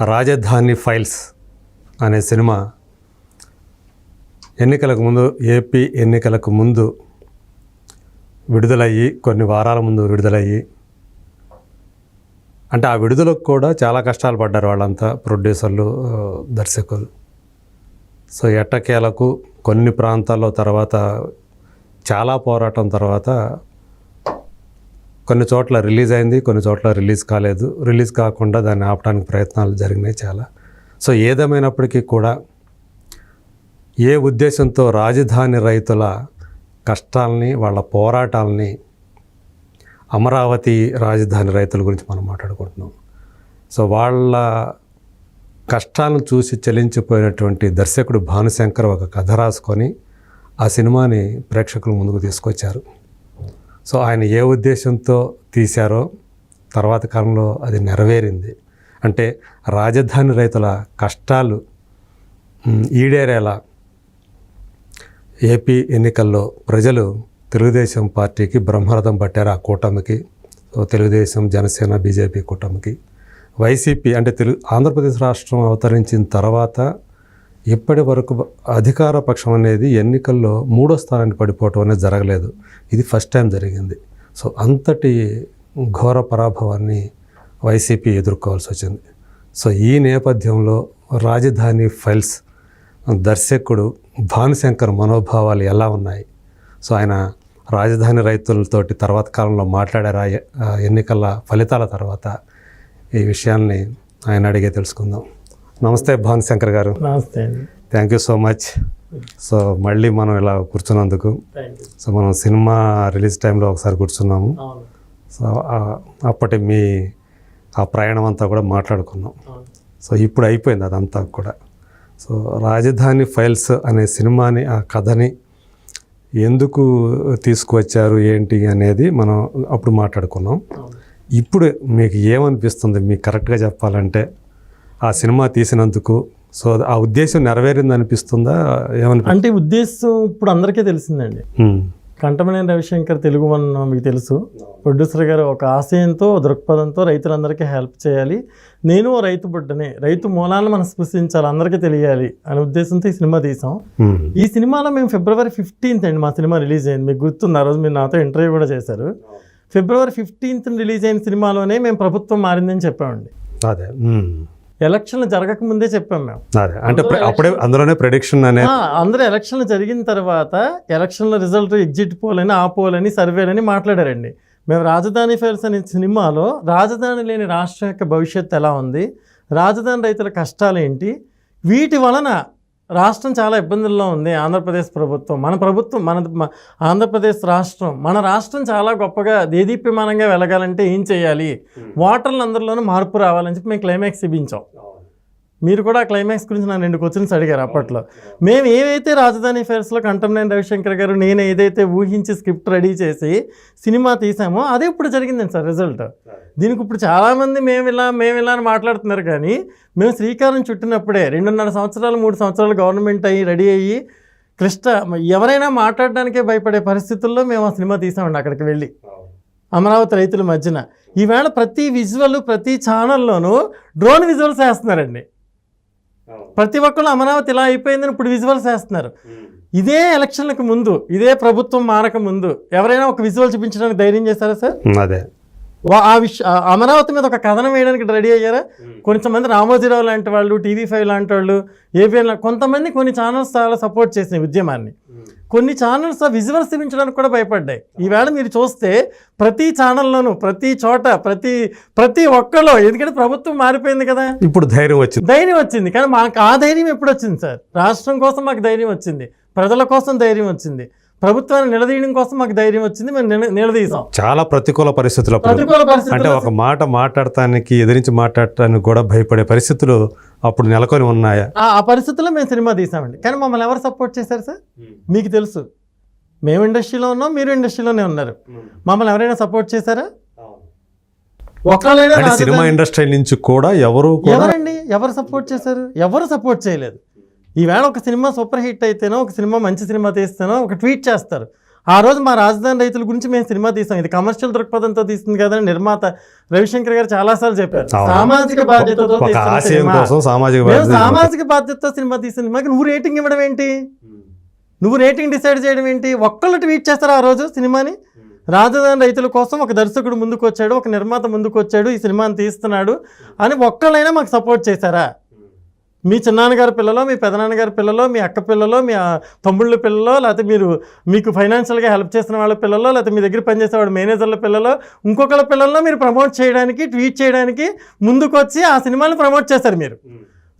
రాజధాని ఫైల్స్ అనే సినిమా ఎన్నికలకు ముందు ఏపీ ఎన్నికలకు ముందు విడుదలయ్యి కొన్ని వారాల ముందు విడుదలయ్యి. అంటే ఆ విడుదలకు కూడా చాలా కష్టాలు పడ్డారు వాళ్ళంతా ప్రొడ్యూసర్లు దర్శకులు. సో ఎట్టకేలకు కొన్ని ప్రాంతాల్లో తర్వాత చాలా పోరాటం తర్వాత కొన్ని చోట్ల రిలీజ్ అయింది కొన్ని చోట్ల రిలీజ్ కాలేదు. రిలీజ్ కాకుండా దాన్ని ఆపడానికి ప్రయత్నాలు జరిగినాయి చాలా. సో ఏదేమైనప్పటికీ కూడా ఏ ఉద్దేశంతో రాజధాని రైతుల కష్టాలని వాళ్ళ పోరాటాలని అమరావతి రాజధాని రైతుల గురించి మనం మాట్లాడుకుంటున్నాం. సో వాళ్ళ కష్టాలను చూసి చలించిపోయినటువంటి దర్శకుడు భానుశంకర్ ఒక కథ రాసుకొని ఆ సినిమాని ప్రేక్షకుల ముందుకు తీసుకొచ్చారు. సో ఆయన ఏ ఉద్దేశంతో తీశారో తర్వాత కాలంలో అది నెరవేరింది. అంటే రాజధాని రైతుల కష్టాలు ఈడేరేలా ఏపీ ఎన్నికల్లో ప్రజలు తెలుగుదేశం పార్టీకి బ్రహ్మరథం పట్టారు ఆ కూటమికి తెలుగుదేశం జనసేన బీజేపీ కూటమికి. వైసీపీ అంటే తెలుగు ఆంధ్రప్రదేశ్ రాష్ట్రం అవతరించిన తర్వాత ఇప్పటి వరకు అధికార పక్షం అనేది ఎన్నికల్లో మూడో స్థానానికి పడిపోవటం అనేది జరగలేదు. ఇది ఫస్ట్ టైం జరిగింది. సో అంతటి ఘోర పరాభవాన్ని వైసీపీ ఎదుర్కోవాల్సి వచ్చింది. సో ఈ నేపథ్యంలో రాజధాని ఫైల్స్ దర్శకుడు భానుశంకర్ మనోభావాలు ఎలా ఉన్నాయి? సో ఆయన రాజధాని రైతులతోటి తర్వాత కాలంలో మాట్లాడారు? ఎన్నికల ఫలితాల తర్వాత ఈ విషయాల్ని ఆయన అడిగే తెలుసుకుందాం. నమస్తే భానుశంకర్ గారు. నమస్తే thank you so much so మళ్ళీ మనం ఇలా కూర్చున్నందుకు. సో మనం సినిమా రిలీజ్ టైంలో ఒకసారి కూర్చున్నాము. సో అప్పటి మీ ఆ ప్రయాణం అంతా కూడా మాట్లాడుకున్నాం. సో ఇప్పుడు అయిపోయింది అదంతా కూడా. సో రాజధాని ఫైల్స్ అనే సినిమాని ఆ కథని ఎందుకు తీసుకువచ్చారు ఏంటి అనేది మనం అప్పుడు మాట్లాడుకున్నాం. ఇప్పుడు మీకు ఏమనిపిస్తుంది? మీకు కరెక్ట్గా చెప్పాలంటే ఆ సినిమా తీసినందుకు. సో ఆ ఉద్దేశం నెరవేరింది అనిపిస్తుందా ఏమనిపి? అంటే ఉద్దేశం ఇప్పుడు అందరికీ తెలిసిందండి. కంటమనేని రవిశంకర్ తెలుగు మన మీకు తెలుసు. ప్రొడ్యూసర్ గారు ఒక ఆశయంతో దృక్పథంతో రైతులందరికీ హెల్ప్ చేయాలి. నేను రైతు బిడ్డనే. రైతు మూలాలను మనం స్పృశించాలి అందరికీ తెలియాలి అనే ఉద్దేశంతో ఈ సినిమా తీసాం. ఈ సినిమాలో మేము ఫిబ్రవరి ఫిఫ్టీన్త్ అండి మా సినిమా రిలీజ్ అయింది. మీకు గుర్తుంది ఆ రోజు మీరు నాతో ఇంటర్వ్యూ కూడా చేశారు. ఫిబ్రవరి ఫిఫ్టీన్త్ రిలీజ్ అయిన సినిమాలోనే మేము ప్రభుత్వం మారిందని చెప్పామండి. అదే. ఎలక్షన్లు జరగక ముందే చెప్పాం మేము. అంటే అప్పుడే అందులోనే ప్రెడిక్షన్ అనే అందరూ ఎలక్షన్లు జరిగిన తర్వాత ఎలక్షన్ల రిజల్ట్ ఎగ్జిట్ పోల్ అని ఆ పోల్ అని సర్వేలని మాట్లాడారండి. మేము రాజధాని ఫైల్స్ అనే సినిమాలో రాజధాని లేని రాష్ట్రం యొక్క భవిష్యత్తు ఎలా ఉంది? రాజధాని రైతుల కష్టాలు ఏంటి? వీటి వలన రాష్ట్రం చాలా ఇబ్బందుల్లో ఉంది ఆంధ్రప్రదేశ్ ప్రభుత్వం. మన ప్రభుత్వం మన ఆంధ్రప్రదేశ్ రాష్ట్రం. మన రాష్ట్రం చాలా గొప్పగా దేదీప్యమానంగా వెలగాలంటే ఏం చేయాలి? ఓటర్లందరిలోనూ మార్పు రావాలని చెప్పి మేము క్లైమాక్స్ ఇప్పించాం మీరు కూడా క్లైమాక్స్ గురించి నన్ను రెండు క్వశ్చన్స్ అడిగారు అప్పట్లో. మేము ఏవైతే రాజధాని ఫేర్స్లో కంటంనేని రవిశంకర్ గారు నేను ఏదైతే ఊహించి స్క్రిప్ట్ రెడీ చేసి సినిమా తీసామో అదే ఇప్పుడు జరిగిందండి సార్ రిజల్ట్ దీనికి ఇప్పుడు చాలామంది మేము ఇలా మేము ఇలా అని మాట్లాడుతున్నారు కానీ మేము శ్రీకారం చుట్టినప్పుడే రెండున్నర సంవత్సరాలు మూడు సంవత్సరాలు గవర్నమెంట్ అయ్యి రెడీ అయ్యి క్లిష్ట ఎవరైనా మాట్లాడడానికే భయపడే పరిస్థితుల్లో మేము ఆ సినిమా తీసామండి అక్కడికి వెళ్ళి. అమరావతి రైతుల మధ్యన. ఈవేళ ప్రతి విజువల్ ప్రతి ఛానల్లోనూ డ్రోన్ విజువల్స్ వేస్తున్నారండి. ప్రతి ఒక్కళ్ళు అమరావతి ఇలా అయిపోయిందని ఇప్పుడు విజువల్స్ వేస్తున్నారు. ఇదే ఎలక్షన్లకు ముందు ఇదే ప్రభుత్వం మారక ముందు ఎవరైనా ఒక విజువల్ చూపించడానికి ధైర్యం చేశారా సార్? అదే. వా- ఆ విష ఆ అమరావతి మీద ఒక కథనం వేయడానికి రెడీ అయ్యారా? కొంతమంది రామోజీరావు లాంటి వాళ్ళు టీవీ ఫైవ్ లాంటి వాళ్ళు ఏబిఎన్ కొంతమంది కొన్ని ఛానల్స్ చాలా సపోర్ట్ చేసినాయి ఉద్యమాన్ని. కొన్ని ఛానల్స్ ఆ విజువల్స్ చూపించడానికి కూడా భయపడ్డాయి. ఈవేళ మీరు చూస్తే ప్రతి ఛానల్లోనూ ప్రతి చోట ప్రతి ప్రతి ఒక్కలో ఎందుకంటే ప్రభుత్వం మారిపోయింది కదా? ఇప్పుడు ధైర్యం వచ్చింది. ధైర్యం వచ్చింది. కానీ మాకు ఆ ధైర్యం ఎప్పుడు వచ్చింది సార్? రాష్ట్రం కోసం మాకు ధైర్యం వచ్చింది. ప్రజల కోసం ధైర్యం వచ్చింది. ప్రభుత్వాన్ని నిలదీయడం కోసం మాకు ధైర్యం వచ్చింది మేము నిల- నిలదీసాం చాలా ప్రతికూల పరిస్థితులు ప్రతికూల అంటే ఒక మాట మాట్లాడటానికి ఎదిరించి మాట్లాడటానికి కూడా భయపడే పరిస్థితులు అప్పుడు నెలకొని ఉన్నాయా. ఆ ఆ పరిస్థితుల్లో మేము సినిమా తీసామండి కానీ మమ్మల్ని ఎవరు సపోర్ట్ చేశారు సార్? మీకు తెలుసు. మేము ఇండస్ట్రీలో ఉన్నాం మీరు ఇండస్ట్రీలోనే ఉన్నారు. మమ్మల్ని ఎవరైనా సపోర్ట్ చేశారా? సినిమా ఇండస్ట్రీ నుంచి కూడా ఎవరు ఎవరండి? ఎవరు సపోర్ట్ చేశారు? ఎవరు సపోర్ట్ చేయలేదు. ఈవేళ ఒక సినిమా సూపర్ హిట్ అయితేనో ఒక సినిమా మంచి సినిమా తీస్తేనో ఒక ట్వీట్ చేస్తారు. ఆ రోజు మా రాజధాని రైతుల గురించి మేము సినిమా తీసాం. ఇది కమర్షియల్ దృక్పథంతో తీస్తుంది కదా నిర్మాత రవిశంకర్ గారు చాలాసార్లు చెప్పారు. సామాజిక బాధ్యతతో సామాజిక బాధ్యతతో సినిమా తీసిన సినిమాకి నువ్వు రేటింగ్ ఇవ్వడం ఏంటి? నువ్వు రేటింగ్ డిసైడ్ చేయడం ఏంటి? ఒక్కళ్ళు ట్వీట్ చేస్తారు ఆ రోజు సినిమాని? రాజధాని రైతుల కోసం ఒక దర్శకుడు ముందుకు వచ్చాడు ఒక నిర్మాత ముందుకు వచ్చాడు ఈ సినిమాని తీస్తున్నాడు అని ఒక్కళ్ళైనా మాకు సపోర్ట్ చేశారా? మీ చిన్నాన్నగారి పిల్లలో మీ పెదనాన్నగారి పిల్లలో మీ అక్క పిల్లలో మీ తమ్ముళ్ళ పిల్లలో లేకపోతే మీరు మీకు ఫైనాన్షియల్గా హెల్ప్ చేసిన వాళ్ళ పిల్లలో లేకపోతే మీ దగ్గర పనిచేసేవాడు మేనేజర్ల పిల్లలో ఇంకొకళ్ళ పిల్లల్లో మీరు ప్రమోట్ చేయడానికి ట్వీట్ చేయడానికి ముందుకు వచ్చి ఆ సినిమాని ప్రమోట్ చేశారు మీరు.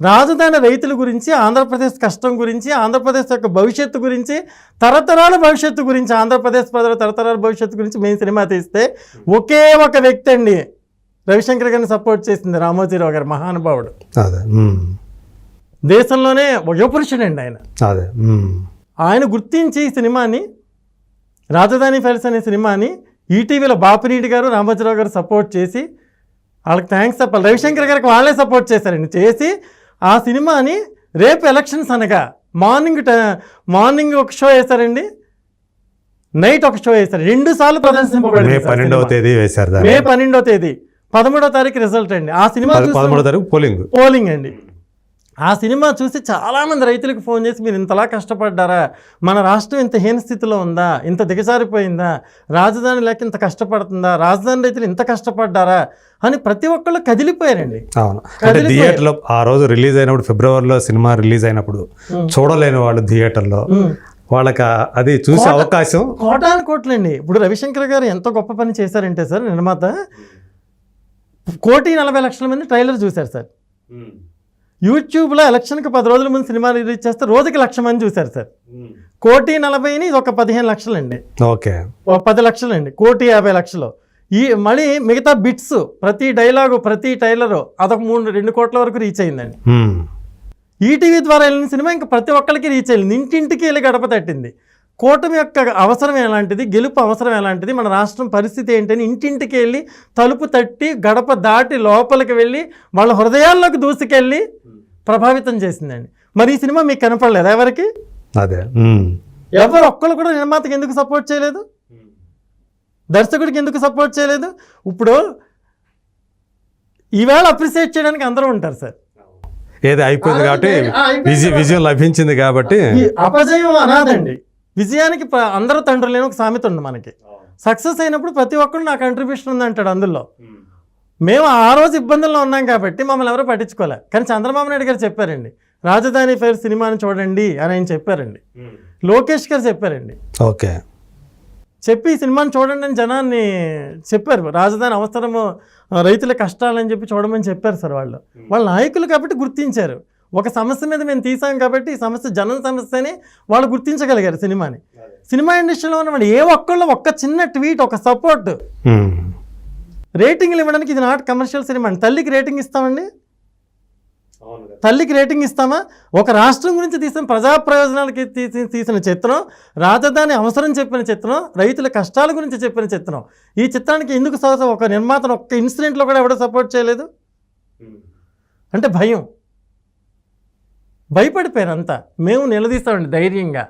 రాజధాని రైతుల గురించి ఆంధ్రప్రదేశ్ కష్టం గురించి ఆంధ్రప్రదేశ్ యొక్క భవిష్యత్తు గురించి తరతరాల భవిష్యత్తు గురించి ఆంధ్రప్రదేశ్ ప్రజల తరతరాల భవిష్యత్తు గురించి మేము సినిమా తీస్తే ఒకే ఒక వ్యక్తి అండి రవిశంకర్ గారిని సపోర్ట్ చేసింది రామోజీరావు గారు మహానుభావుడు. అదే. దేశంలోనే యుగపురుషుడండి ఆయన. అదే. ఆయన గుర్తించి ఈ సినిమాని రాజధాని ఫైల్స్ అనే సినిమాని ఈటీవీలో బాపినీటి గారు రామోజీరావు గారు సపోర్ట్ చేసి వాళ్ళకి థ్యాంక్స్ చెప్పాలి. రవిశంకర్ గారికి వాళ్ళే సపోర్ట్ చేశారండి. చేసి ఆ సినిమాని రేపు ఎలక్షన్స్ అనగా మార్నింగ్ ట- మార్నింగ్ ఒక షో వేశారండి. నైట్ ఒక షో వేశారు. రెండు సార్లు ప్రదర్శింపబడింది మే పన్నెండవ. తేదీ వేశారు మే తేదీ. పదమూడో తారీఖు రిజల్ట్ అండి. ఆ సినిమా తారీఖు పోలింగ్. పోలింగ్ అండి. ఆ సినిమా చూసి చాలామంది రైతులకు ఫోన్ చేసి మీరు ఇంతలా కష్టపడ్డారా? మన రాష్ట్రం ఇంత హీన స్థితిలో ఉందా? ఇంత దిగజారిపోయిందా? రాజధాని లేక ఇంత కష్టపడుతుందా? రాజధాని రైతులు ఇంత కష్టపడ్డారా? అని ప్రతి ఒక్కళ్ళు కదిలిపోయారండి. అవును. థియేటర్లో ఆ రోజు రిలీజ్ అయినప్పుడు ఫిబ్రవరిలో సినిమా రిలీజ్ అయినప్పుడు చూడలేని వాళ్ళు థియేటర్లో. వాళ్ళకి అది చూసే అవకాశం కోటాను కోట్లండి. ఇప్పుడు రవిశంకర్ గారు ఎంత గొప్ప పని చేశారంటే సార్ నిర్మాత కోటి నలభై లక్షల మంది ట్రైలర్ చూశారు సార్. యూట్యూబ్లో ఎలక్షన్కి పది రోజుల ముందు సినిమా రిలీజ్ చేస్తే రోజుకి లక్ష మంది చూశారు సార్. కోటి నలభైని ఇది ఒక పదిహేను లక్షలండి. ఓకే. ఒక పది లక్షలండి. కోటి యాభై లక్షలు. ఈ మళ్ళీ మిగతా బిట్స్ ప్రతి డైలాగు ప్రతి టైలరు అదొక మూడు రెండు కోట్ల వరకు రీచ్ అయిందండి. ఈటీవీ ద్వారా వెళ్ళిన సినిమా ఇంకా ప్రతి ఒక్కరికి రీచ్ అయింది. ఇంటింటికి వెళ్ళి గడప తట్టింది. కూటమి యొక్క అవసరం ఎలాంటిది? గెలుపు అవసరం ఎలాంటిది? మన రాష్ట్రం పరిస్థితి ఏంటని ఇంటింటికి వెళ్ళి తలుపు తట్టి గడప దాటి లోపలికి వెళ్ళి వాళ్ళ హృదయాల్లోకి దూసుకెళ్ళి ప్రభావితం చేసిందండి. మరి ఈ సినిమా మీకు కనపడలేదు ఎవరికి? అదే. ఎవరు ఒక్కరు కూడా నిర్మాతకి ఎందుకు సపోర్ట్ చేయలేదు? దర్శకుడికి ఎందుకు సపోర్ట్ చేయలేదు? ఇప్పుడు ఈవేళ అప్రిసియేట్ చేయడానికి అందరూ ఉంటారు సార్. ఏది అయిపోయింది కాబట్టి విజయ విజయం లభించింది కాబట్టి. ఈ అపజయం అనాదండి. విజయానికి అందరూ తండ్రులు లేని ఒక సామెత ఉంది మనకి. సక్సెస్ అయినప్పుడు ప్రతి ఒక్కరు నా కంట్రిబ్యూషన్ ఉంది అంటాడు అందులో మేము ఆ రోజు ఇబ్బందుల్లో ఉన్నాం కాబట్టి మమ్మల్ని ఎవరూ పట్టించుకోలే. కానీ చంద్రబాబు నాయుడు గారు చెప్పారండి రాజధాని ఫైర్ సినిమాని చూడండి అని ఆయన చెప్పారండి. లోకేష్ గారు చెప్పారండి. ఓకే. చెప్పి ఈ సినిమాని చూడండి అని జనాన్ని చెప్పారు. రాజధాని అవసరము రైతుల కష్టాలని చెప్పి చూడమని చెప్పారు సార్ వాళ్ళు. వాళ్ళ నాయకులు కాబట్టి గుర్తించారు. ఒక సమస్య మీద మేము తీసాం కాబట్టి ఈ సమస్య జనం సమస్య అని వాళ్ళు గుర్తించగలిగారు సినిమాని. సినిమా ఇండస్ట్రీలో ఉన్న వాళ్ళు ఏ ఒక్కళ్ళు ఒక్క చిన్న ట్వీట్ ఒక సపోర్ట్ ఉమ్. రేటింగ్లు ఇవ్వడానికి ఇది నాట్ కమర్షియల్ సినిమా అండి. తల్లికి రేటింగ్ ఇస్తామండి? తల్లికి రేటింగ్ ఇస్తామా? ఒక రాష్ట్రం గురించి తీసిన ప్రజా ప్రయోజనాలకి తీసి తీసిన చిత్రం రాజధాని అవసరం చెప్పిన చిత్రం రైతుల కష్టాల గురించి చెప్పిన చిత్రం. ఈ చిత్రానికి ఎందుకు ఒక నిర్మాతను ఒక్క ఇన్సిడెంట్లో కూడా ఎవడో సపోర్ట్ చేయలేదు? అంటే భయం. భయపడిపోయారు అంతా. మేము నిలదీస్తామండి ధైర్యంగా.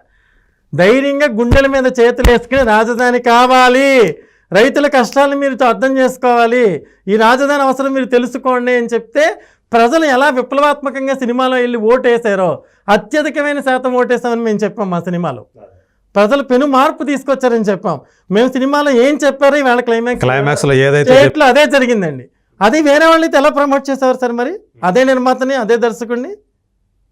ధైర్యంగా గుండెల మీద చేతులు వేసుకుని రాజధాని కావాలి. రైతుల కష్టాలను మీరు అర్థం చేసుకోవాలి. ఈ రాజధాని అవసరం మీరు తెలుసుకోండి అని చెప్తే ప్రజలు ఎలా విప్లవాత్మకంగా సినిమాలో వెళ్ళి ఓటేశారో అత్యధికమైన శాతం ఓటేసామని మేము చెప్పాం మా సినిమాలో. ప్రజలు పెను మార్పు తీసుకొచ్చారని చెప్పాం. మేము సినిమాలో ఏం చెప్పారో ఇవాళ క్లైమాక్స్ క్లైమాక్స్లో ఏదైతే అదే జరిగిందండి. అది వేరే వాళ్ళైతే ఎలా ప్రమోట్ చేసేవారు సార్ మరి? అదే నిర్మాతని అదే దర్శకుడిని?